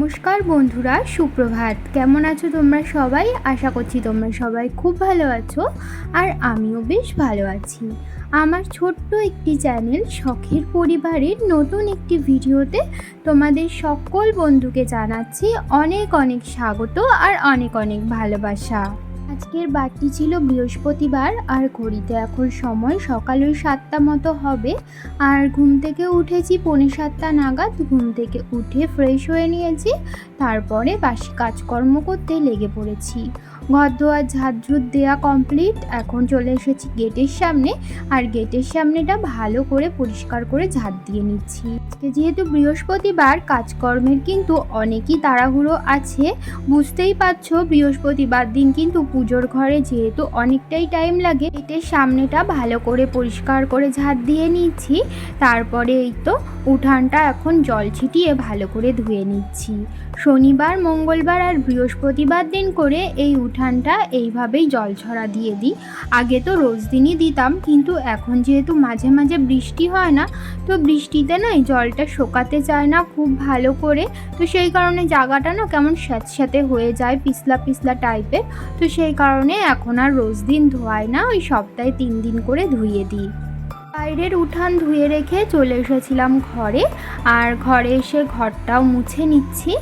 নমস্কার বন্ধুরা, সুপ্রভাত। কেমন আছো তোমরা সবাই? আশা করছি তোমরা সবাই খুব ভালো আছো আর আমিও বেশ ভালো আছি। আমার ছোট্ট একটি চ্যানেল শখের পরিবারের নতুন একটি ভিডিওতে তোমাদের সকল বন্ধুকে জানাচ্ছি অনেক অনেক স্বাগত আর অনেক অনেক ভালোবাসা। আজকের বারটি ছিল বৃহস্পতিবার, আর ঘড়িতে এখন সময় সকাল ওই সাতটা মতো হবে। আর ঘুম থেকে উঠেছি পৌনে সাতটা নাগাদ। ঘুম থেকে উঠে ফ্রেশ হয়ে নিয়েছি। তারপরে বাসি কাজকর্ম করতে লেগে পড়েছি। ঘর ধোয়া ঝাড়ঝুট দেওয়া কমপ্লিট এখন চলে এসেছি গেটের সামনে, আর গেটের সামনেটা ভালো করে পরিষ্কার করে ঝাড় দিয়ে নিচ্ছি। যেহেতু বৃহস্পতিবার, কাজকর্মের কিন্তু অনেকই তাড়াহুড়ো আছে। বুঝতেই পারছ, বৃহস্পতিবার দিন কিন্তু পুজোর ঘরে যেহেতু অনেকটাই টাইম লাগে, গেটের সামনেটা ভালো করে পরিষ্কার করে ঝাড় দিয়ে নিচ্ছি। তারপরে এই তো উঠানটা এখন জল ছিটিয়ে ভালো করে ধুয়ে নিচ্ছি। শনিবার, মঙ্গলবার আর বৃহস্পতিবার দিন করে এই উঠানটা এইভাবেই জল ছড়া দিয়ে দিই। আগে তো রোজ দিনই দিতাম, কিন্তু এখন যেহেতু মাঝে মাঝে বৃষ্টি হয় না, তো বৃষ্টিতে না এই জলটা শোকাতে চায় না খুব ভালো করে। তো সেই কারণে জায়গাটা না কেমন স্যাঁতস্যাঁতে হয়ে যায়, পিছলা পিছলা টাইপের তো সেই কারণে এখন আর রোজ দিন ধোয়ায় না, ওই সপ্তাহে তিন দিন করে ধুয়ে দিই। বাইরের উঠান ধুয়ে রেখে চলে এসেছিলাম ঘরে, আর ঘরে এসে ঘরটাও মুছে নিচ্ছি।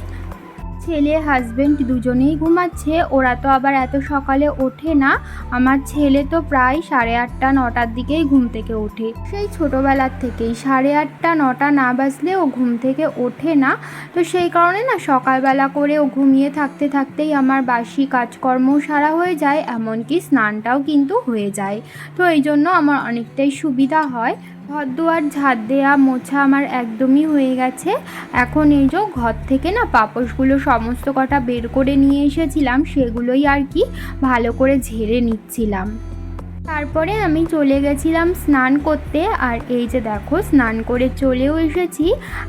ছেলে হাজবেন্ড দুজনেই ঘুমাচ্ছে। ওরা তো আবার এত সকালে ওঠে না। আমার ছেলে তো প্রায় সাড়ে আটটা, নটার দিকেই ঘুম থেকে ওঠে। সেই ছোটোবেলার থেকেই সাড়ে আটটা, নটা না বাজলে ও ঘুম থেকে ওঠে না। তো সেই কারণে না সকালবেলা করে ও ঘুমিয়ে থাকতে থাকতেই আমার বাসি কাজকর্ম সারা হয়ে যায়, এমনকি স্নানটাও কিন্তু হয়ে যায়। তো এই জন্য আমার অনেকটাই সুবিধা হয়। ঘর দুয়ার ঝাড় দেওয়া মোছা আমার একদমই হয়ে গেছে। এখন এই যে ঘর থেকে না পাপসগুলো সমস্ত কটা বের করে নিয়ে এসেছিলাম, সেগুলোই আর কি ভালো করে ঝেড়ে নিচ্ছিলাম। তারপরে আমি চলে গেছিলাম স্নান করতে, আর এই যে দেখো স্নান করে চলেও এসেছি।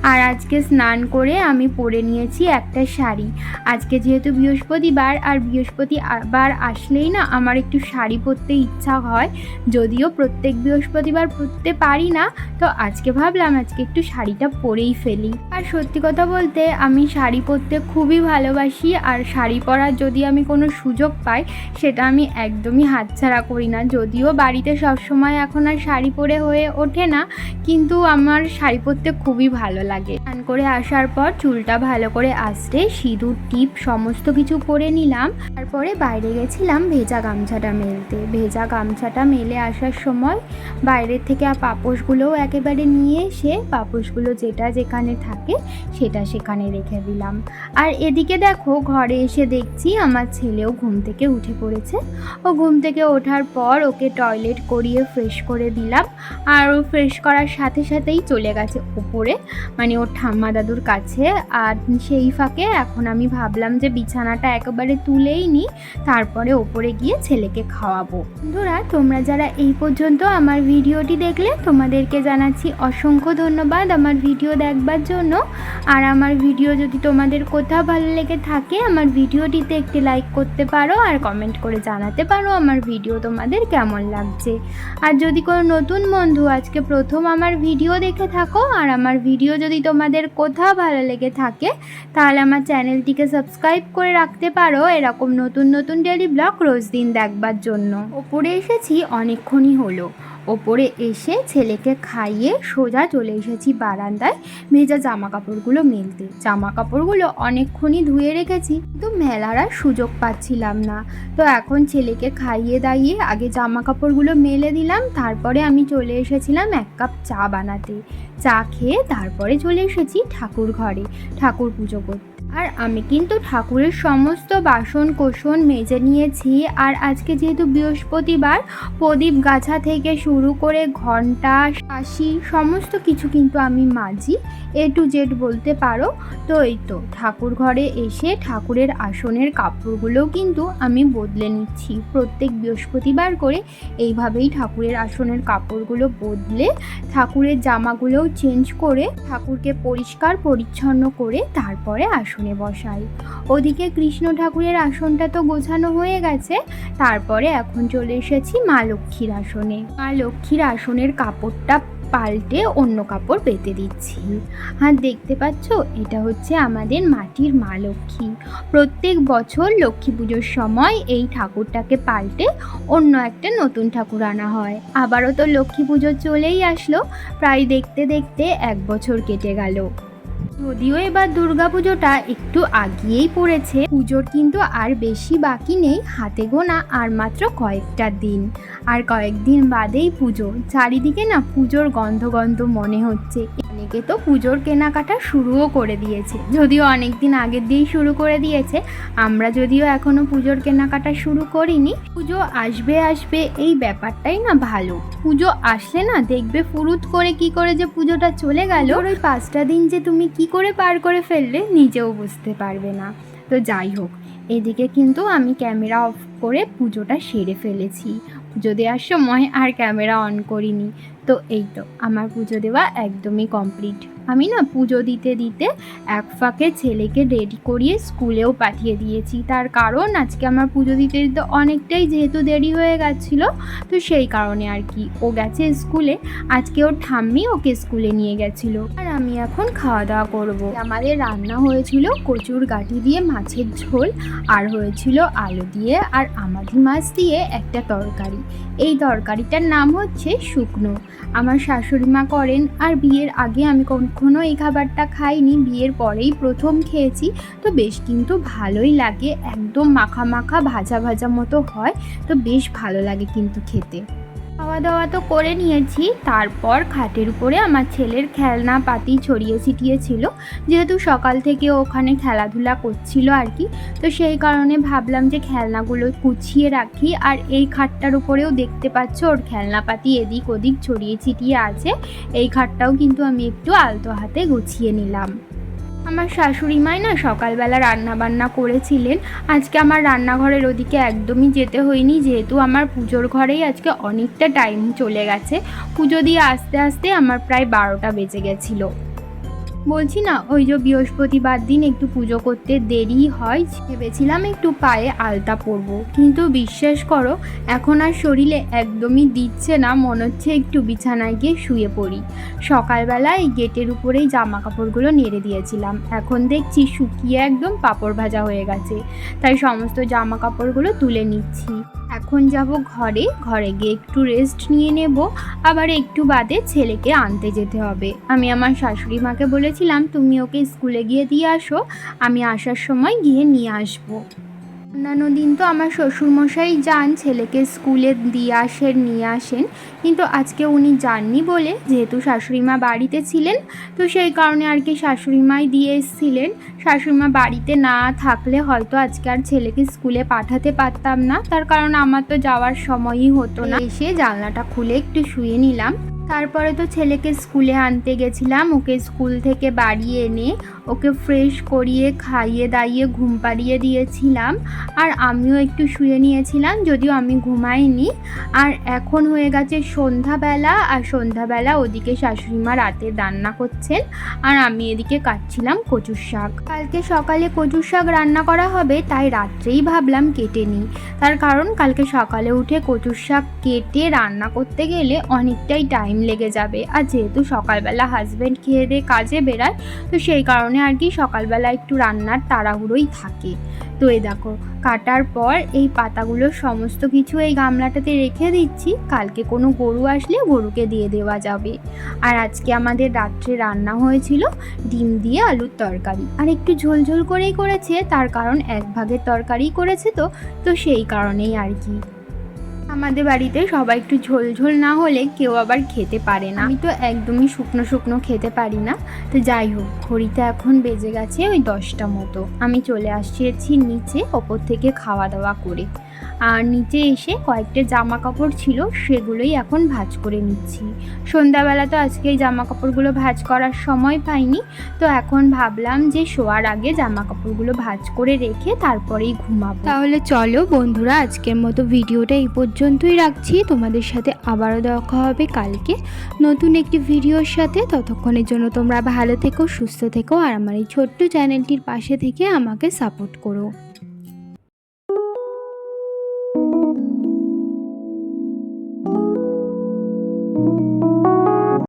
আর আজকে স্নান করে আমি পরে নিয়েছি একটা শাড়ি। আজকে যেহেতু বৃহস্পতিবার, আর বৃহস্পতিবার আসলেই না আমার একটু শাড়ি পরতে ইচ্ছা হয়। যদিও প্রত্যেক বৃহস্পতিবার পরতে পারি না, তো আজকে ভাবলাম আজকে একটু শাড়িটা পরেই ফেলি। আর সত্যি কথা বলতে আমি শাড়ি পরতে খুবই ভালোবাসি, আর শাড়ি পরার যদি আমি কোনো সুযোগ পাই, সেটা আমি একদমই হাতছাড়া করি না। যদিও বাড়িতে সবসময় এখন আর শাড়ি পরে হয়ে ওঠে না, কিন্তু আমার শাড়ি পরতে খুবই ভালো লাগে। স্নান করে আসার পর চুলটা ভালো করে আসতে সিঁদুর, টিপ সমস্ত কিছু পরে নিলাম। তারপরে বাইরে গেছিলাম ভেজা গামছাটা মেলতে। ভেজা গামছাটা মেলে আসার সময় বাইরের থেকে আর পাপোশগুলোও একেবারে নিয়ে এসে পাপোশগুলো যেটা যেখানে থাকে সেটা সেখানে রেখে দিলাম। আর এদিকে দেখো ঘরে এসে দেখছি আমার ছেলেও ঘুম থেকে উঠে পড়েছে। ও ঘুম থেকে ওঠার পর ওকে টয়লেট করিয়ে ফ্রেশ করে দিলাম। আর ও ফ্রেশ করার সাথে সাথেই চলে গেছে ওপরে মানে ওর ঠাম্মা দাদুর কাছে। আর সেই ফাঁকে এখন আমি ভাবলাম যে বিছানাটা একেবারে তুলেই নিই তারপরে ওপরে গিয়ে ছেলেকে খাওয়াবো। বন্ধুরা, তোমরা যারা এই পর্যন্ত আমার ভিডিওটি দেখলে, তোমাদেরকে জানাচ্ছি অসংখ্য ধন্যবাদ আমার ভিডিও দেখবার জন্য। আর আমার ভিডিও যদি তোমাদের কোথাও ভালো লেগে থাকে, আমার ভিডিওটিতে একটি লাইক করতে পারো আর কমেন্ট করে জানাতে পারো আমার ভিডিও তোমাদের কেমন লাগছে। আর যদি কোনো নতুন বন্ধু আজকে প্রথম আমার ভিডিও দেখে থাকো, আর আমার ভিডিও যদি তোমাদের কোথাও ভালো লেগে থাকে, তাহলে আমার চ্যানেলটিকে সাবস্ক্রাইব করে রাখতে পারো। এরকম নতুন নতুন ডেলি ব্লগ রোজ দিন দেখবার জন্য। ওপরে এসেছি, অনেকক্ষণই হলো। ওপরে এসে ছেলেকে খাইয়ে সোজা চলে এসেছি বারান্দায়। ভেজা জামা কাপড়গুলো মেলতে। জামা কাপড়গুলো অনেকক্ষণই ধুয়ে রেখেছি, কিন্তু মেলার আর সুযোগ পাচ্ছিলাম না। তো এখন ছেলেকে খাইয়ে দাইয়ে আগে জামা কাপড়গুলো মেলে দিলাম, তারপরে আমি চলে এসেছিলাম এক কাপ চা বানাতে। চা খেয়ে তারপরে চলে এসেছি ঠাকুর ঘরে। ঠাকুর পুজো করতে। আর আমি কিন্তু ঠাকুরের সমস্ত বাসন কোসন মেজে নিয়েছি। আর আজকে যেহেতু বৃহস্পতিবার, প্রদীপ গাছা থেকে শুরু করে ঘণ্টা কাশি সমস্ত কিছু কিন্তু আমি মাজি। এ টু জেড বলতে পারো। তো এই তো, ঠাকুর ঘরে এসে ঠাকুরের আসনের কাপড়গুলোও কিন্তু আমি বদলে নিচ্ছি। প্রত্যেক বৃহস্পতিবার করে এইভাবেই ঠাকুরের আসনের কাপড়গুলো বদলে ঠাকুরের জামাগুলোও চেঞ্জ করে ঠাকুরকে পরিষ্কার পরিচ্ছন্ন করে তারপরে আসনে বসাই। ওদিকে কৃষ্ণ ঠাকুরের আসনটা তো গোছানো হয়ে গেছে, তারপরে এখন চলে এসেছি মা লক্ষ্মীর আসনে। মা লক্ষ্মীর আসনের কাপড়টা পাল্টে অন্য কাপড় পেতে দিচ্ছি। আর দেখতে পাচ্ছ, এটা হচ্ছে আমাদের মাটির মা লক্ষ্মী। প্রত্যেক বছর লক্ষ্মী পুজোর সময় এই ঠাকুরটাকে পাল্টে অন্য একটা নতুন ঠাকুর আনা হয়। আবারও তো লক্ষ্মী পুজো চলেই আসলো, প্রায় দেখতে দেখতে এক বছর কেটে গেল। যদিও এবার দুর্গাপুজোটা একটু আগিয়েই পড়েছে, পুজোর কিন্তু আর বেশি বাকি নেই, হাতে গোনা আর মাত্র কয়েকটা দিন। আর কয়েকদিন বাদেই পুজো, চারিদিকে না পুজোর গন্ধ গন্ধ মনে হচ্ছে। অনেকে তো পুজোর কেনাকাটা শুরুও করে দিয়েছে। যদিও অনেক দিন আগের দিয়েই শুরু করে দিয়েছে, আমরা যদিও এখনও পুজোর কেনাকাটা শুরু করিনি। পুজো আসবে আসবে এই ব্যাপারটাই না ভালো। পুজো আসলে না দেখবে ফুরুত করে কি করে যে পুজোটা চলে গেল ওই পাঁচটা দিন যে তুমি কি করে পার করে ফেললে নিজেও বুঝতে পারবে না। তো যাই হোক, এদিকে কিন্তু আমি ক্যামেরা অফ করে পুজোটা সেরে ফেলেছি। পুজো দেওয়ার সময় আর ক্যামেরা অন করিনি। তো এই তো, আমার পুজো দেওয়া একদমই কমপ্লিট আমি না পুজো দিতে দিতে এক ফাঁকে ছেলেকে রেডি করিয়ে স্কুলেও পাঠিয়ে দিয়েছি। তার কারণ আজকে আমার পুজো দিতে দিতে অনেকটাই যেহেতু দেরি হয়ে গেছিল, তো সেই কারণে আর কি। ও গেছে স্কুলে, আজকে ওর ঠাম্মি ওকে স্কুলে নিয়ে গেছিল। আর আমি এখন খাওয়া দাওয়া করব। আমাদের রান্না হয়েছিল কচুর গাঠি দিয়ে মাছের ঝোল, আর হয়েছিল আলু দিয়ে আর আমাদি মাছ দিয়ে একটা তরকারি। এই তরকারিটার নাম হচ্ছে শুকনো। আমার শাশুড়ি মা করেন, আর বিয়ের আগে আমি কখনো এই খাবারটা খাইনি। বিয়ের পরেই প্রথম খেয়েছি, তো বেশ কিন্তু ভালোই লাগে। একদম মাখা মাখা, ভাজা ভাজা মতো হয়, তো বেশ ভালো লাগে কিন্তু খেতে। খাওয়া দাওয়া তো করে নিয়েছি। তারপর খাটের উপরে আমার ছেলের খেলনা পাতি ছড়িয়ে ছিটিয়ে ছিল যেহেতু সকাল থেকে ওখানে খেলাধুলা করছিল আর কি, তো সেই কারণে ভাবলাম যে খেলনাগুলো গুছিয়ে রাখি আর এই খাটটার উপরেও দেখতে পাচ্ছ ওর খেলনাপাতি এদিক ওদিক ছড়িয়ে ছিটিয়ে আছে। এই খাটটাও কিন্তু আমি একটু আলতো হাতে গুছিয়ে নিলাম। আমার শাশুড়ি মাই না সকালবেলা রান্না বান্না করেছিলেন। আজকে আমার রান্নাঘরের ওদিকে একদমই যেতে হয়নি, যেহেতু আমার পুজোর ঘরেই আজকে অনেকটা টাইম চলে গেছে। পুজো দিয়ে আস্তে আস্তে আমার প্রায় বারোটা বেজে গেছিল। বলছি না, ওই যে বৃহস্পতিবার দিন একটু পুজো করতে দেরি হয়, ভেবেছিলাম একটু পায়ে আলতা পরবো। কিন্তু বিশ্বাস করো, এখন আর শরীরে একদমই দিচ্ছে না, মনে হচ্ছে একটু বিছানায় গিয়ে শুয়ে পড়ি। সকালবেলা এই গেটের উপরেই জামা কাপড়গুলো নেড়ে দিয়েছিলাম। এখন দেখছি শুকিয়ে একদম পাপড় ভাজা হয়ে গেছে। তাই সমস্ত জামা কাপড়গুলো তুলে নিচ্ছি। এখন যাব ঘরে। ঘরে গিয়ে একটু রেস্ট নিয়ে নেব। আবার একটু বাদে ছেলেকে আনতে যেতে হবে। আমি আমার শাশুড়ি মাকে বলেছিলাম, তুমি ওকে স্কুলে গিয়ে দিয়ে আসো। আমি আসার সময় গিয়ে নিয়ে আসব। অন্যান্য দিন তো আমার শ্বশুরমশাই যান, ছেলেকে স্কুলে দিয়ে আসেন, নিয়ে আসেন। কিন্তু আজকে উনি যাননি বলে, যেহেতু শাশুড়িমা বাড়িতে ছিলেন, তো সেই কারণে আর কি শাশুড়িমাই দিয়ে এসেছিলেন। শাশুড়িমা বাড়িতে না থাকলে হয়তো আজকে আর ছেলেকে স্কুলে পাঠাতে পারতাম না। তার কারণ আমার তো যাওয়ার সময়ই হতো না। এসে জানলাটা খুলে একটু শুয়ে নিলাম। তারপরে তো ছেলেকে স্কুলে আনতে গেছিলাম, ওকে স্কুল থেকে বাড়ি এনে ওকে ফ্রেশ করিয়ে, খাইয়ে, দাইয়ে, ঘুম পাড়িয়ে দিয়েছিলাম। আর আমিও একটু শুয়ে নিয়েছিলাম, যদিও আমি ঘুমাইনি। আর এখন হয়ে গেছে সন্ধ্যাবেলা, আর সন্ধ্যাবেলা ওদিকে শাশুড়িমা রাতে রান্না করছেন, আর আমি এদিকে কাটছিলাম কচুর শাক। কালকে সকালে কচুর শাক রান্না করা হবে, তাই রাত্রেই ভাবলাম কেটে নিই। তার কারণ কালকে সকালে উঠে কচুর শাক কেটে রান্না করতে গেলে অনেকটাই টাইম লেগে যাবে। আর যেহেতু সকালবেলা হাজব্যান্ড খেয়ে দিয়ে কাজে বেরায়, তো সেই কারণে আর কি সকালবেলা একটু রান্নার তাড়াহুড়োই থাকে। তো এই দেখো, কাটার পর এই পাতাগুলো সমস্ত কিছু এই গামলাটাতে রেখে দিচ্ছি। কালকে কোনো গরু আসলে গরুকে দিয়ে দেওয়া যাবে। আর আজকে আমাদের রাত্রে রান্না হয়েছিল ডিম দিয়ে আলুর তরকারি। আর একটু ঝোল ঝোল করেই করেছে, তার কারণ এক ভাগের তরকারিই করেছে তো তো সেই কারণেই আর কি। আমাদের বাড়িতে সবাই একটু ঝোল ঝোল না হলে কেউ আবার খেতে পারে না। আমি তো একদমই শুকনো শুকনো খেতে পারি না। তো যাই হোক, ঘড়িতে এখন বেজে গেছে ওই দশটা মতো। আমি চলে আসছি নিচে, ওপর থেকে খাওয়া দাওয়া করে। আর নিচে এসে কয়েকটা জামা কাপড় ছিল, সেগুলোই এখন ভাজ করে নিচ্ছি। সন্ধ্যাবেলা তো আজকে এই জামা কাপড়গুলো ভাজ করার সময় পাইনি, তো এখন ভাবলাম যে শোয়ার আগে জামা কাপড়গুলো ভাজ করে রেখে তারপরেই ঘুমাবো। তাহলে চলো বন্ধুরা, আজকের মতো ভিডিওটা এই পর্যন্তই রাখছি। তোমাদের সাথে আবারও দেখা হবে কালকে নতুন একটি ভিডিওর সাথে। ততক্ষণের জন্য তোমরা ভালো থেকো, সুস্থ থেকো, আর আমার এই ছোট্ট চ্যানেলটির পাশে থেকে আমাকে সাপোর্ট করো।